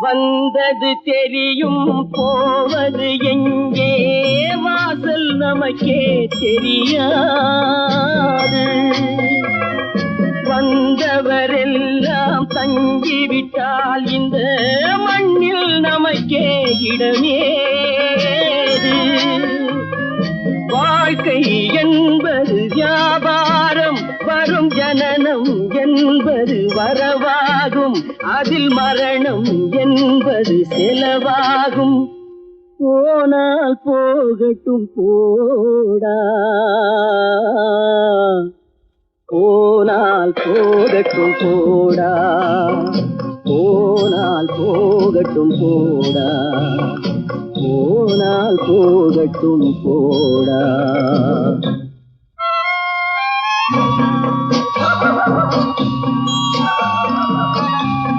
வந்தது தெரியும் போவது எங்கே? வாசல் நமக்கே தெரியாது. வந்தவரெல்லாம் தங்கிவிட்டால் இந்த மண்ணில் நமக்கே இடமேது. வாழ்க்கை என்பது யார் ஜனனம் என்பது வரவாகும். அதில் மரணம் என்பது செலவாகும். போனால் போகட்டும் போடா. போனால் போகட்டும் போடா. போனால் போகட்டும் போடா. போனால் போகட்டும் போடா.